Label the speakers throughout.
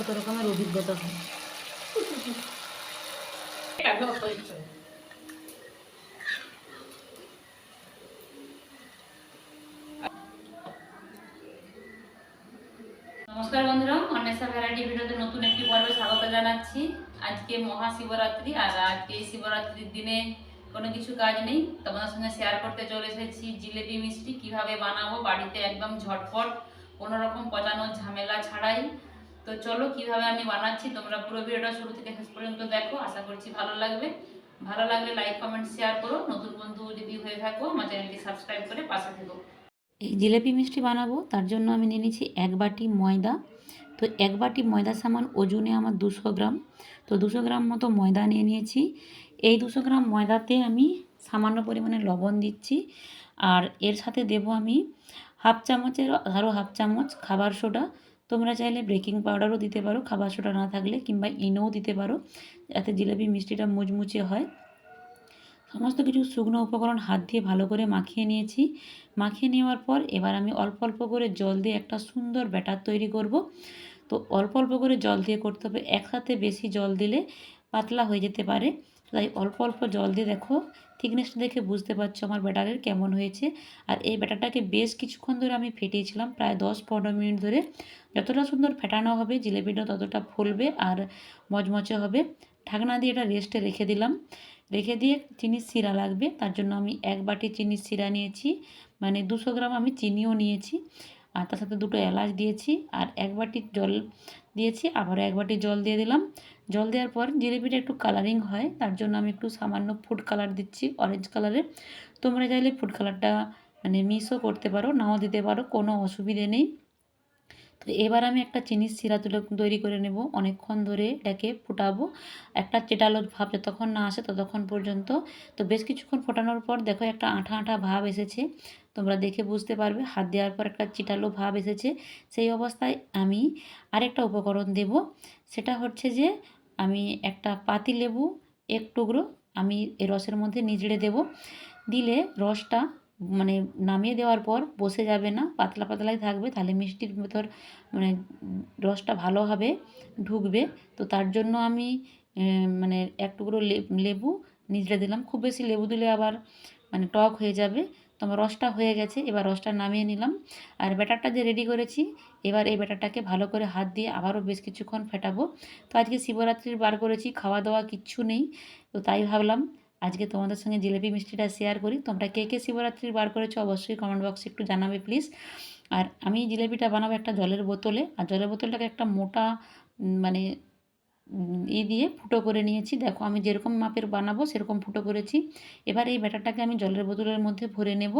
Speaker 1: কত রকমের অভিজ্ঞতা হয়। নমস্কার বন্ধুরা, অন্বেষা ভ্যারাইটি ভিডিওতে নতুন একটি পর্বে স্বাগত জানাচ্ছি। আজকে মহাশিবরাত্রি আর আজকে এই শিবরাত্রির দিনে কোনো কিছু কাজ নেই। তোমাদের সঙ্গে শেয়ার করতে চলে এসেছি জিলেপি মিষ্টি কীভাবে বানাবো, বাড়িতে একদম ঝটপট, কোনো রকম পচানোর ঝামেলা ছাড়াই। তো চলো কীভাবে আমি বানাচ্ছি, তোমরা পুরো ভিডিওটা শুরু থেকে শেষ পর্যন্ত দেখো, আশা করছি ভালো লাগবে। ভালো লাগলে লাইক কমেন্ট শেয়ার করো, নতুন বন্ধু যদি হয়ে থাকো, আমার চ্যানেলটি সাবস্ক্রাইব করে পাশে থেকো। এই জিলেপি মিষ্টি বানাবো, তার জন্য আমি নিয়ে নিচ্ছি এক বাটি ময়দা। তো এক বাটি ময়দা সামান ওজনে আমার দুশো গ্রাম। তো দুশো গ্রাম মতো ময়দা নিয়ে নিয়েছি। এই দুশো গ্রাম ময়দাতে আমি সামান্য পরিমাণে লবণ দিচ্ছি। আর এর সাথে দেব আমি হাফ চামচের আরও হাফ চামচ খাবার সোডা। তোমরা চাইলে বেকিং পাউডারও দিতে পারো, খাবার সোডা না থাকলে কিংবা ইনোও দিতে পারো, যাতে জিলেপি মিষ্টিটা মুচমুচে হয়। সমস্ত কিছু শুকনো উপকরণ হাত দিয়ে ভালো করে মাখিয়ে নিয়েছি। মাখিয়ে নেওয়ার পর এবার আমি অল্প অল্প করে জল দিয়ে একটা সুন্দর ব্যাটার তৈরি করব। তো অল্প অল্প করে জল দিয়ে করতে হবে, একসাথে বেশি জল দিলে পাতলা হয়ে যেতে পারে। তাই অল্প অল্প জল দিয়ে দেখো থিকনেসটা দেখে বুঝতে পারছ আমার ব্যাটারের কেমন হয়েছে। আর এই ব্যাটারটাকে বেশ কিছুক্ষণ ধরে আমি ফেটিয়েছিলাম, প্রায় দশ পনেরো মিনিট ধরে। যতটা সুন্দর ফেটানো হবে, জিলেপিটা ততটা ফুলবে আর মচমচে হবে। ঢাকনা দিয়ে এটা রেস্টে রেখে দিলাম। রেখে দিয়ে চিনির শিরা লাগবে, তার জন্য আমি এক বাটি চিনির শিরা নিয়েছি। মানে দুশো গ্রাম আমি চিনিও নিয়েছি আর তার সাথে দুটো এলাচ দিয়েছি আর এক বাটি জল দিয়েছি আবার এক বাটি জল দিয়ে দিলাম। জল দেওয়ার পর জিলিপিটা একটু কালারিং হয়, তার জন্য আমি একটু সামান্য ফুড কালার দিচ্ছি অরেঞ্জ কালারের তোমরা চাইলে ফুড কালারটা মানে মিসও করতে পারো, নাও দিতে পারো, কোনো অসুবিধে নেই। তো এবার আমি একটা চিনির শিরা তুলে তৈরি করে নেব, অনেকক্ষণ ধরে এটাকে ফুটাবো। একটা চেটালো ভাব যতক্ষণ না আসে ততক্ষণ পর্যন্ত। তো বেশ কিছুক্ষণ ফোটানোর পর দেখো একটা আঠা আঠা ভাব এসেছে। তোমরা দেখে বুঝতে পারবে, হাত দেওয়ার পর একটা চিটালো ভাব এসেছে। সেই অবস্থায় আমি আরেকটা উপকরণ দেব, সেটা হচ্ছে যে আমি একটা পাতি লেবু, এক টুকরো আমি এই রসের মধ্যে নিজড়ে দেব। দিলে রসটা মানে নামিয়ে দেওয়ার পর বসে যাবে না, পাতলা পাতলাই থাকবে, তাহলে মিষ্টির ভেতর মানে রসটা ভালোভাবে ঢুকবে। তো তার জন্য আমি মানে এক টুকরো লেবু নিজড়ে দিলাম। খুব বেশি লেবু দিলে আবার মানে টক হয়ে যাবে। তো আমার রসটা হয়ে গেছে, এবার রসটা নামিয়ে নিলাম। আর ব্যাটারটা যে রেডি করেছি, এবার এই ব্যাটারটাকে ভালো করে হাত দিয়ে আবারও বেশ কিছুক্ষণ ফেটাবো। তো আজকে শিবরাত্রির বার করেছি, খাওয়া দাওয়া কিচ্ছু নেই। তো তাই ভাবলাম, আজকে তোমাদের সঙ্গে জিলেপি মিষ্টিটা শেয়ার করি। তোমরা কে কে শিবরাত্রির বার করেছ অবশ্যই কমেন্ট বক্সে একটু জানাবে প্লিজ আর আমি জিলেপিটা বানাবো একটা জলের বোতলে। আর জলের বোতলটাকে একটা মোটা মানে ই দিয়ে ফুটো করে নিয়েছি। দেখো আমি যেরকম মাপের বানাবো সেরকম ফুটো করেছি। এবার এই ব্যাটারটাকে আমি জলের বোতলের মধ্যে ভরে নেব।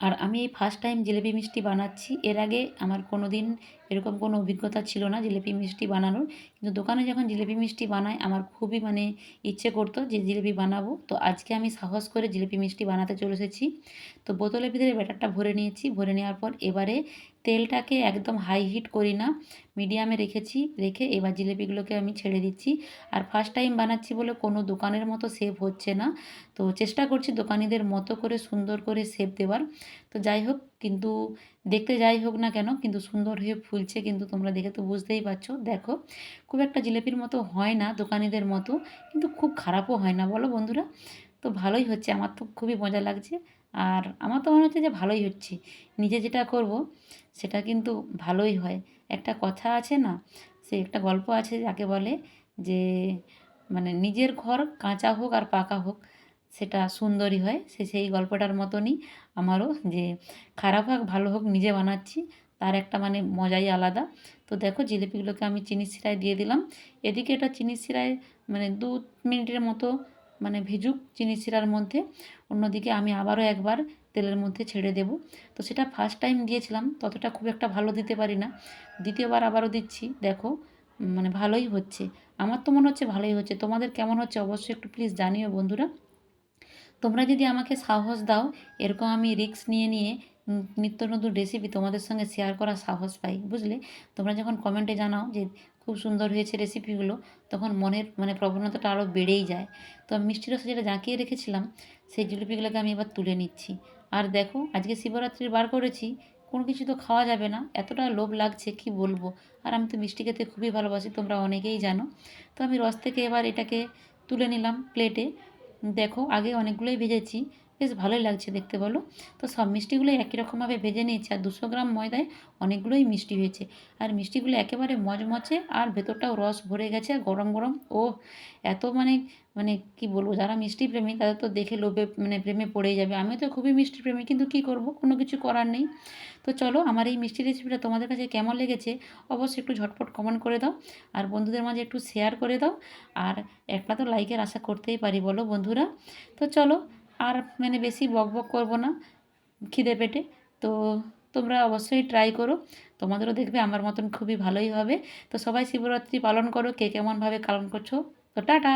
Speaker 1: আর আমি এই ফার্স্ট টাইম জিলেপি মিষ্টি বানাচ্ছি। এর আগে আমার কোনো দিন এরকম কোনো অভিজ্ঞতা ছিল না জিলেপি মিষ্টি বানানোর। কিন্তু দোকানে যখন জিলেপি মিষ্টি বানায় আমার খুবই মানে ইচ্ছে করতো যে জিলেপি বানাবো। তো আজকে আমি সাহস করে জিলেপি মিষ্টি বানাতে চলে এসেছি তো বোতলের ভিতরে ব্যাটারটা ভরে নিয়েছি। ভরে নেওয়ার পর এবারে তেলটাকে একদম হাই হিট করি না মিডিয়ামে রেখেছি, রেখে এবার জিলেপিগুলোকে আমি ছেড়ে দিচ্ছি। আর ফার্স্ট টাইম বানাচ্ছি বলে কোনো দোকানের মতো সেভ হচ্ছে না। তো চেষ্টা করছি দোকানিদের মতো করে সুন্দর করে সেভ দেওয়ার। তো যাই হোক, কিন্তু দেখতে যাই হোক না কেন, কিন্তু সুন্দর হয়ে ফুলছে কিন্তু তোমরা দেখে তো বুঝতেই পারছ। দেখো, খুব একটা জিলেপির মতো হয় না দোকানিদের মতো, কিন্তু খুব খারাপও হয় না, বলো বন্ধুরা? তো ভালোই হচ্ছে, আমার তো খুবই মজা লাগছে। আর আমার তো মনে হচ্ছে যে ভালোই হচ্ছে। নিজে যেটা করব, সেটা কিন্তু ভালোই হয়। একটা কথা আছে না, সে একটা গল্প আছে যাকে বলে যে মানে নিজের ঘর কাঁচা হোক আর পাকা হোক, সেটা সুন্দরই হয়। সে সেই গল্পটার মতনই আমারও যে, খারাপ হোক, ভালো হোক, নিজে বানাচ্ছি, তার একটা মানে মজাই আলাদা। তো দেখো, জিলিপিগুলোকে আমি চিনির শিরায় দিয়ে দিলাম। এদিকে এটা চিনির শিরায় মানে দু মিনিটের মতো মানে ভিজুক চিনি শিরার মধ্যে। অন্যদিকে আমি আবারও একবার তেলের মধ্যে ছেড়ে দেব। তো সেটা ফার্স্ট টাইম দিয়েছিলাম, ততটা খুব একটা ভালো দিতে পারি না। দ্বিতীয়বার আবারও দিচ্ছি, দেখো মানে ভালোই হচ্ছে। আমার তো মনে হচ্ছে ভালোই হচ্ছে। তোমাদের কেমন হচ্ছে অবশ্যই একটু প্লিজ জানিও বন্ধুরা। তোমরা যদি আমাকে সাহস দাও, এরকম আমি রিস্ক নিয়ে নিয়ে নিত্য নতুন রেসিপি তোমাদের সঙ্গে শেয়ার করার সাহস পাই, বুঝলে? তোমরা যখন কমেন্টে জানাও যে খুব সুন্দর হয়েছে রেসিপিগুলো তখন মনের মানে প্রবণতাটা আরও বেড়েই যায়। তো আমি মিষ্টি রসে যেটা জাঁকিয়ে রেখেছিলাম, সেই জিলিপিগুলোকে আমি এবার তুলে নিচ্ছি। আর দেখো, আজকে শিবরাত্রির বার করেছি, কোনো কিছু তো খাওয়া যাবে না, এতটা লোভ লাগছে, কি বলব? আর আমি তো মিষ্টি খেতে খুবই ভালোবাসি, তোমরা অনেকেই জানো। তো আমি রস থেকে এবার এটাকে তুলে নিলাম প্লেটে দেখো, আগে অনেকগুলোই ভেজেছি বেশ ভালোই লাগছে দেখতে বলো। তো সব মিষ্টিগুলোই একই রকমভাবে ভেজে নিয়েছি আর দুশো গ্রাম ময়দায় অনেকগুলোই মিষ্টি হয়েছে। আর মিষ্টিগুলো একেবারে মচমচে আর ভেতরটাও রস ভরে গেছে আর গরম গরম। ও এত মানে মানে কি বলব, যারা মিষ্টি প্রেমী তাদের তো দেখে লোভে মানে প্রেমে পড়েই যাবে। আমি তো খুবই মিষ্টি প্রেমী, কিন্তু কী করব? কোনো কিছু করার নেই। তো চলো আমার এই মিষ্টি রেসিপিটা তোমাদের কাছে কেমন লেগেছে অবশ্যই একটু ঝটপট কমেন্ট করে দাও। আর বন্ধুদের মাঝে একটু শেয়ার করে দাও। আর একটা তো লাইকের আশা করতেই পারি বলো বন্ধুরা। তো চলো আর মানে বেশি বক বক করব না খিদে পেটে। তো তোমরা অবশ্যই ট্রাই করো। তোমাদেরও দেখবে আমার মতন খুবই ভালোই হবে। তো সবাই শিবরাত্রি পালন করো। কে কেমনভাবে পালন করছ? তো টাটা!